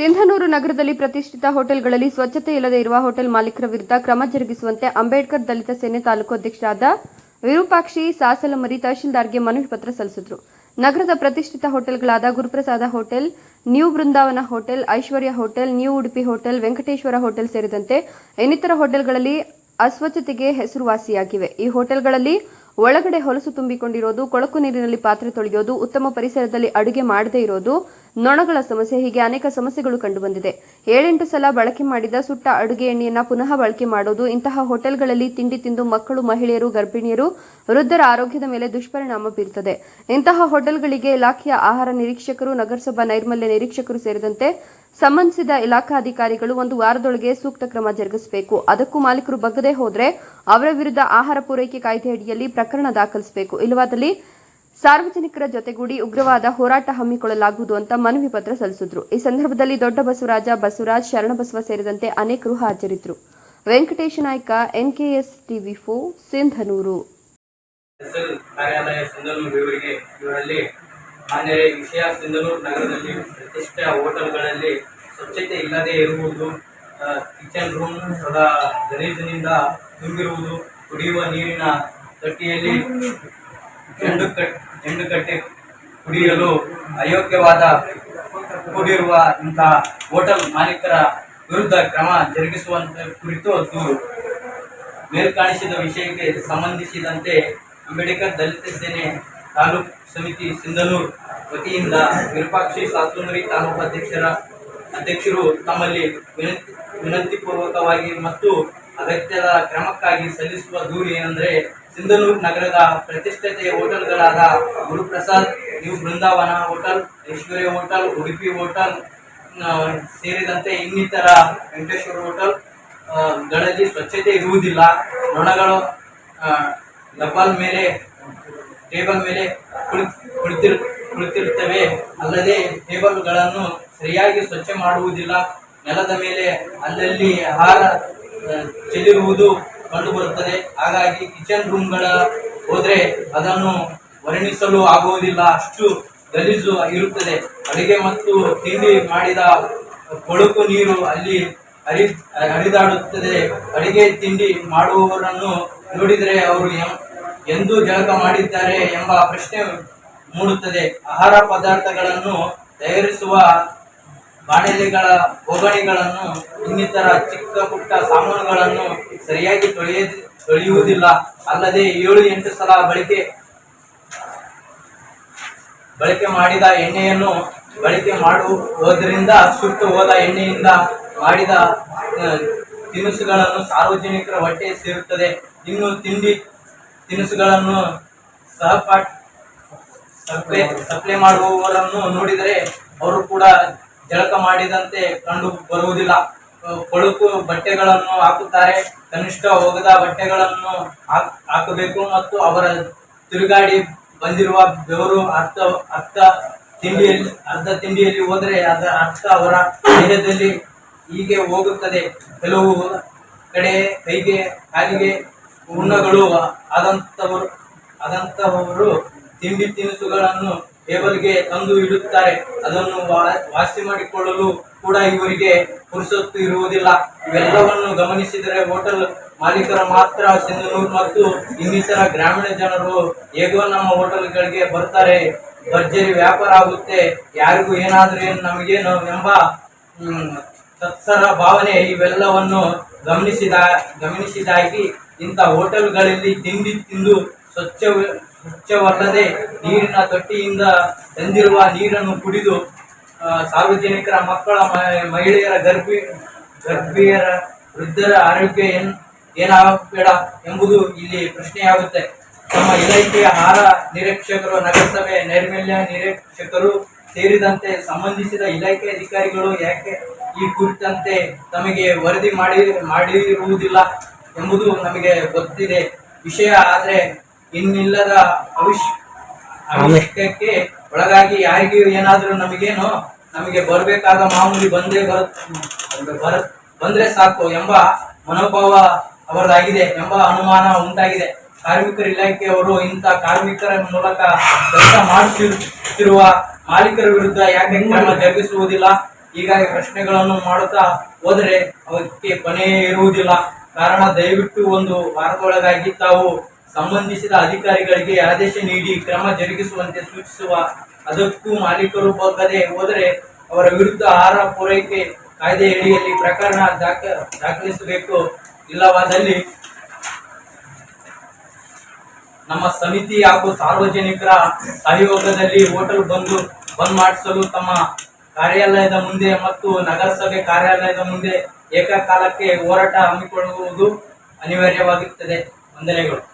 ಸಿಂಧನೂರು ನಗರದಲ್ಲಿ ಪ್ರತಿಷ್ಠಿತ ಹೋಟೆಲ್ಗಳಲ್ಲಿ ಸ್ವಚ್ಛತೆ ಇಲ್ಲದೆ ಇರುವ ಹೋಟೆಲ್ ಮಾಲೀಕರ ವಿರುದ್ಧ ಕ್ರಮ ಜರುಗಿಸುವಂತೆ ಅಂಬೇಡ್ಕರ್ ದಲಿತ ಸೇನೆ ತಾಲೂಕು ಅಧ್ಯಕ್ಷರಾದ ವಿರೂಪಾಕ್ಷಿ ಸಾಸಲಮರಿ ತಹಶೀಲ್ದಾರ್ಗೆ ಮನವಿ ಪತ್ರ ಸಲ್ಲಿಸಿದ್ರು. ನಗರದ ಪ್ರತಿಷ್ಠಿತ ಹೋಟೆಲ್ಗಳಾದ Guruprasad hotel, new Brindavan hotel, Aishwarya hotel, new Udupi hotel, Venkateshwara hotel ಸೇರಿದಂತೆ ಇನ್ನಿತರ ಹೋಟೆಲ್ಗಳಲ್ಲಿ ಅಸ್ವಚ್ಛತೆಗೆ ಹೆಸರುವಾಸಿಯಾಗಿವೆ. ಈ ಹೋಟೆಲ್ಗಳಲ್ಲಿ ಒಳಗಡೆ ಹೊಲಸು ತುಂಬಿಕೊಂಡಿರೋದು, ಕೊಳಕು ನೀರಿನಲ್ಲಿ ಪಾತ್ರೆ ತೊಳೆಯೋದು, ಉತ್ತಮ ಪರಿಸರದಲ್ಲಿ ಅಡುಗೆ ಮಾಡದೇ ಇರೋದು ನೊಣಗಳ ಸಮಸ್ಯೆ. ಹೀಗೆ ಅನೇಕ ಸಮಸ್ಯೆಗಳು ಕಂಡುಬಂದಿದೆ. ಏಳೆಂಟು ಸಲ ಬಳಕೆ ಮಾಡಿದ ಸುಟ್ಟ ಅಡುಗೆ ಎಣ್ಣೆಯನ್ನ ಪುನಃ ಬಳಕೆ ಮಾಡೋದು, ಇಂತಹ ಹೋಟೆಲ್ಗಳಲ್ಲಿ ತಿಂಡಿ ತಿಂದು ಮಕ್ಕಳು, ಮಹಿಳೆಯರು, ಗರ್ಭಿಣಿಯರು ವೃದ್ಧರ ಆರೋಗ್ಯದ ಮೇಲೆ ದುಷ್ಪರಿಣಾಮ ಬೀರುತ್ತದೆ ಇಂತಹ ಹೋಟೆಲ್ಗಳಿಗೆ ಇಲಾಖೆಯ ಆಹಾರ ನಿರೀಕ್ಷಕರು, ನಗರಸಭಾ ನೈರ್ಮಲ್ಯ ನಿರೀಕ್ಷಕರು ಸೇರಿದಂತೆ ಸಂಬಂಧಿಸಿದ ಇಲಾಖಾ ಅಧಿಕಾರಿಗಳು ಒಂದು ವಾರದೊಳಗೆ ಸೂಕ್ತ ಕ್ರಮ ಜರುಗಿಸಬೇಕು. ಅದಕ್ಕೂ ಮಾಲೀಕರು ಬಗ್ಗದೆ ಹೋದರೆ ಅವರ ವಿರುದ್ಧ ಆಹಾರ ಪೂರೈಕೆ ಕಾಯ್ದೆ ಅಡಿಯಲ್ಲಿ ಪ್ರಕರಣ ದಾಖಲಿಸಬೇಕು. ಇಲ್ಲವಾದಲ್ಲಿ ಸಾರ್ವಜನಿಕರ ಜೊತೆಗೂಡಿ ಉಗ್ರವಾದ ಹೋರಾಟ ಹಮ್ಮಿಕೊಳ್ಳಲಾಗುವುದು ಅಂತ ಮನವಿ ಪತ್ರ ಸಲ್ಲಿಸಿದ್ರು. ಈ ಸಂದರ್ಭದಲ್ಲಿ ದೊಡ್ಡ ಬಸವರಾಜ ಬಸವರಾಜ್ ಶರಣಬಸವ ಸೇರಿದಂತೆ ಅನೇಕರು ಹಾಜರಿದ್ದರು. ವೆಂಕಟೇಶ ನಾಯ್ಕ, ಎನ್ಕೆಎಸ್ ಟಿವಿ ಫೋ ಸಿಂಧನೂರು. ಎಸ್ಎಲ್ ಕಾರ್ಯಾಲಯ ಸಿಂಧನೂರು ಇವರಿಗೆ ಇವರಲ್ಲಿ ಮಾನ್ಯ ವಿಷಯ ಸಿಂಧನೂರು ನಗರದಲ್ಲಿ ಪ್ರತಿಷ್ಠಿತ ಹೋಟೆಲ್ಗಳಲ್ಲಿ ಸ್ವಚ್ಛತೆ ಇಲ್ಲದೆ ಇರುವುದು ಕಿಚನ್ ರೂಮ್ ಸದಾ ಗಲೀಜಿನಿಂದ ತುಂಬಿರುವುದು ಕುಡಿಯುವ ನೀರಿನ ತೊಟ್ಟಿಯಲ್ಲಿ ಚೆಂಡು ಕಟ್ ಚೆಂಡು ಕಟ್ಟೆ ಕುಡಿಯಲು ಅಯೋಗ್ಯವಾದ ಕೂಡಿರುವ ಇಂತಹ ಹೋಟೆಲ್ ಮಾಲೀಕರ ವಿರುದ್ಧ ಕ್ರಮ ಜರುಗಿಸುವಂತ ಕುರಿತು ದೂರು. ಮೇಲ್ಕಾಣಿಸಿದ ವಿಷಯಕ್ಕೆ ಸಂಬಂಧಿಸಿದಂತೆ ಅಂಬೇಡ್ಕರ್ ದಲಿತ ಸೇನೆ ತಾಲೂಕು ಸಮಿತಿ ಸಿಂಧನೂರು ವತಿಯಿಂದ ವಿರೂಪಾಕ್ಷಿ ಸಾತುಮರಿ ತಾಲೂಕು ಅಧ್ಯಕ್ಷರ ಅಧ್ಯಕ್ಷರು ತಮ್ಮಲ್ಲಿ ವಿನಂತಿ ವಿನಂತಿಪೂರ್ವಕವಾಗಿ ಮತ್ತು ಅಗತ್ಯದ ಕ್ರಮಕ್ಕಾಗಿ ಸಲ್ಲಿಸುವ ದೂರು ಏನೆಂದರೆ ಸಿಂಧನೂರು ನಗರದ ಪ್ರತಿಷ್ಠಿತ ಹೋಟೆಲ್ಗಳಾದ Guruprasad new Brindavan hotel, Aishwarya hotel, Udupi hotel ಸೇರಿದಂತೆ ಇನ್ನಿತರ ವೆಂಕಟೇಶ್ವರ ಹೋಟೆಲ್ಗಳಲ್ಲಿ ಸ್ವಚ್ಛತೆ ಇರುವುದಿಲ್ಲ. ನೊಣಗಳು ಡಬ್ಬಲ್ ಮೇಲೆ, ಟೇಬಲ್ ಮೇಲೆ ಕುಳಿತಿರ್ ಕುಳಿತಿರುತ್ತವೆ. ಅಲ್ಲದೆ ಟೇಬಲ್ಗಳನ್ನು ಸರಿಯಾಗಿ ಸ್ವಚ್ಛ ಮಾಡುವುದಿಲ್ಲ. ನೆಲದ ಮೇಲೆ ಅಲ್ಲಲ್ಲಿ ಆಹಾರ ಚೆಲ್ಲಿರುವುದು ಕಂಡುಬರುತ್ತದೆ. ಹಾಗಾಗಿ ಕಿಚನ್ ರೂಮ್ಗಳ ಹೋದರೆ ಅದನ್ನು ವರ್ಣಿಸಲು ಆಗುವುದಿಲ್ಲ. ಅಷ್ಟು ಗಲೀಜು ಇರುತ್ತದೆ. ಅಡಿಗೆ ಮತ್ತು ತಿಂಡಿ ಮಾಡಿದ ಕೊಳಕು ನೀರು ಅಲ್ಲಿ ಹರಿ, ಹರಿದಾಡುತ್ತದೆ. ಅಡಿಗೆ, ತಿಂಡಿ ಮಾಡುವವರನ್ನು ನೋಡಿದರೆ ಅವರು ಎಂದು ಜಳಕ ಮಾಡಿದ್ದಾರೆ ಎಂಬ ಪ್ರಶ್ನೆ ಮೂಡುತ್ತದೆ. ಆಹಾರ ಪದಾರ್ಥಗಳನ್ನು ತಯಾರಿಸುವ ಬಾಣಲೆಗಳ ಒಗಣಿಗಳನ್ನು ಇನ್ನಿತರ ಚಿಕ್ಕ ಪುಟ್ಟ ಸಾಮಾನುಗಳನ್ನು ಸರಿಯಾಗಿ ತೊಳೆಯ, ತೊಳೆಯುವುದಿಲ್ಲ. ಅಲ್ಲದೆ ಏಳು ಎಂಟು ಸಲ ಬಳಕೆ ಬಳಕೆ ಮಾಡಿದ ಎಣ್ಣೆಯನ್ನು ಬಳಕೆ ಮಾಡುವುದರಿಂದ, ಸುಟ್ಟು ಹೋದ ಎಣ್ಣೆಯಿಂದ ಮಾಡಿದ ತಿನಿಸುಗಳನ್ನು ಸಾರ್ವಜನಿಕರ ಹೊಟ್ಟೆ ಸೇರುತ್ತದೆ. ಇನ್ನು ತಿಂಡಿ ತಿನಿಸುಗಳನ್ನು ಸಹಪಾಠ ಸಪ್ಲೈ ಸಪ್ಲೈ ಮಾಡುವವರನ್ನು ನೋಡಿದರೆ ಅವರು ಕೂಡ ಜಳಕ ಮಾಡಿದಂತೆ ಕಂಡು ಬರುವುದಿಲ್ಲ. ಕೊಳುಕು ಬಟ್ಟೆಗಳನ್ನು ಹಾಕುತ್ತಾರೆ. ಕನಿಷ್ಠ ಹೋಗದ ಬಟ್ಟೆಗಳನ್ನು ಹಾಕ್- ಹಾಕಬೇಕು ಮತ್ತು ಅವರ ತಿರುಗಾಡಿ ಬಂದಿರುವ ಬೆವರು ಅರ್ಧ ಅರ್ಧ ತಿಂಡಿಯಲ್ಲಿ ಅರ್ಧ ತಿಂಡಿಯಲ್ಲಿ ಹೋದರೆ ಅದರ ಅರ್ಥ ಅವರ ದೇಹದಲ್ಲಿ ಹೀಗೆ ಹೋಗುತ್ತದೆ. ಕೆಲವು ಕಡೆ ಕೈಗೆ, ಕಾಲಿಗೆ ಹುಣ್ಣಗಳು ಆದಂಥವರು ಆದಂತಹವರು ತಿಂಡಿ ತಿನಿಸುಗಳನ್ನು ಟೇಬಲ್ಗೆ ತಂದು ಇಡುತ್ತಾರೆ. ಅದನ್ನು ವಾಸಿ ಮಾಡಿಕೊಳ್ಳಲು ಕೂಡ ಇವರಿಗೆ ಪುರುಸೊತ್ತು ಇರುವುದಿಲ್ಲ. ಇವೆಲ್ಲವನ್ನು ಗಮನಿಸಿದರೆ ಹೋಟೆಲ್ ಮಾಲೀಕರು ಮಾತ್ರ ಸಿಂಧನೂರು ಮತ್ತು ಇನ್ನಿತರ ಗ್ರಾಮೀಣ ಜನರು ಹೇಗೋ ನಮ್ಮ ಹೋಟೆಲ್ಗಳಿಗೆ ಬರ್ತಾರೆ. ಭರ್ಜರಿ ವ್ಯಾಪಾರ ಆಗುತ್ತೆ. ಯಾರಿಗೂ ಏನಾದರೂ ಏನು ನಮಗೇನು ಎಂಬ ತತ್ಸರ ಭಾವನೆ ಇವೆಲ್ಲವನ್ನು ಗಮನಿಸಿದ, ಗಮನಿಸಿದಾಗಿ ಇಂಥ ಹೋಟೆಲ್ಗಳಲ್ಲಿ ತಿಂಡಿ ತಿಂದು ಸ್ವಚ್ಛ ಸ್ವಚ್ಛವಲ್ಲದೆ ನೀರಿನ ತೊಟ್ಟಿಯಿಂದ ತಂದಿರುವ ನೀರನ್ನು ಕುಡಿದು ಸಾರ್ವಜನಿಕರ ಮಕ್ಕಳ ಮಹಿಳೆಯರ ಗರ್ಭಿ, ಗರ್ಭಿಯರ ವೃದ್ಧರ ಆರೋಗ್ಯ ಏನ್, ಏನಾಗಬೇಡ ಎಂಬುದು ಇಲ್ಲಿ ಪ್ರಶ್ನೆಯಾಗುತ್ತೆ. ನಮ್ಮ ಇಲಾಖೆಯ ಆಹಾರ ನಿರೀಕ್ಷಕರು, ನಗರಸಭೆ ನೈರ್ಮಲ್ಯ ನಿರೀಕ್ಷಕರು ಸೇರಿದಂತೆ ಸಂಬಂಧಿಸಿದ ಇಲಾಖೆ ಅಧಿಕಾರಿಗಳು ಯಾಕೆ ಈ ಕುರಿತಂತೆ ತಮಗೆ ವರದಿ ಮಾಡಿ, ಮಾಡಿರುವುದಿಲ್ಲ ಎಂಬುದು ನಮಗೆ ಗೊತ್ತಿದೆ. ವಿಷಯ ಆದರೆ ಇನ್ನಿಲ್ಲದ ಅವಿಶ್ ಅವಶ್ಯಕಕ್ಕೆ ಒಳಗಾಗಿ ಯಾರಿಗೂ ಏನಾದರೂ ನಮಗೇನು ನಮಗೆ ಬರಬೇಕಾದ ಮಾಮೂಲಿ ಬಂದೇ ಬರ ಬರ ಬಂದ್ರೆ ಸಾಕು ಎಂಬ ಮನೋಭಾವ ಅವರದಾಗಿದೆ ಎಂಬ ಅನುಮಾನ ಉಂಟಾಗಿದೆ. ಕಾರ್ಮಿಕರ ಇಲಾಖೆಯವರು ಇಂಥ ಕಾರ್ಮಿಕರ ಮೂಲಕ ಕೆಲಸ ಮಾಡುತ್ತಿರುವ ಮಾಲೀಕರ ವಿರುದ್ಧ ಯಾಕೆ ಕ್ರಮ ಜರುಗಿಸುವುದಿಲ್ಲ? ಹೀಗಾಗಿ ಪ್ರಶ್ನೆಗಳನ್ನು ಮಾಡುತ್ತಾ ಹೋದರೆ ಅವಕ್ಕೆ ಕೊನೆ ಇರುವುದಿಲ್ಲ. ಕಾರಣ ದಯವಿಟ್ಟು ಒಂದು ವಾರದೊಳಗಾಗಿ ತಾವು ಸಂಬಂಧಿಸಿದ ಅಧಿಕಾರಿಗಳಿಗೆ ಆದೇಶ ನೀಡಿ ಕ್ರಮ ಜರುಗಿಸುವಂತೆ ಸೂಚಿಸುವ ಅದಕ್ಕೂ ಮಾಲೀಕರು ಬಗ್ಗದೆ ಹೋದರೆ ಅವರ ವಿರುದ್ಧ ಆಹಾರ ಪೂರೈಕೆ ಕಾಯ್ದೆಯಡಿಯಲ್ಲಿ ಪ್ರಕರಣ ದಾಖ, ದಾಖಲಿಸಬೇಕು. ಇಲ್ಲವಾದಲ್ಲಿ ನಮ್ಮ ಸಮಿತಿ ಹಾಗೂ ಸಾರ್ವಜನಿಕರ ಸಹಯೋಗದಲ್ಲಿ ಹೋಟೆಲ್ ಬಂದು ಬಂದ್ ಮಾಡಿಸಲು ತಮ್ಮ ಕಾರ್ಯಾಲಯದ ಮುಂದೆ ಮತ್ತು ನಗರಸಭೆ ಕಾರ್ಯಾಲಯದ ಮುಂದೆ ಏಕಕಾಲಕ್ಕೆ ಹೋರಾಟ ಹಮ್ಮಿಕೊಳ್ಳುವುದು ಅನಿವಾರ್ಯವಾಗುತ್ತದೆ. ವಂದನೆಗಳು.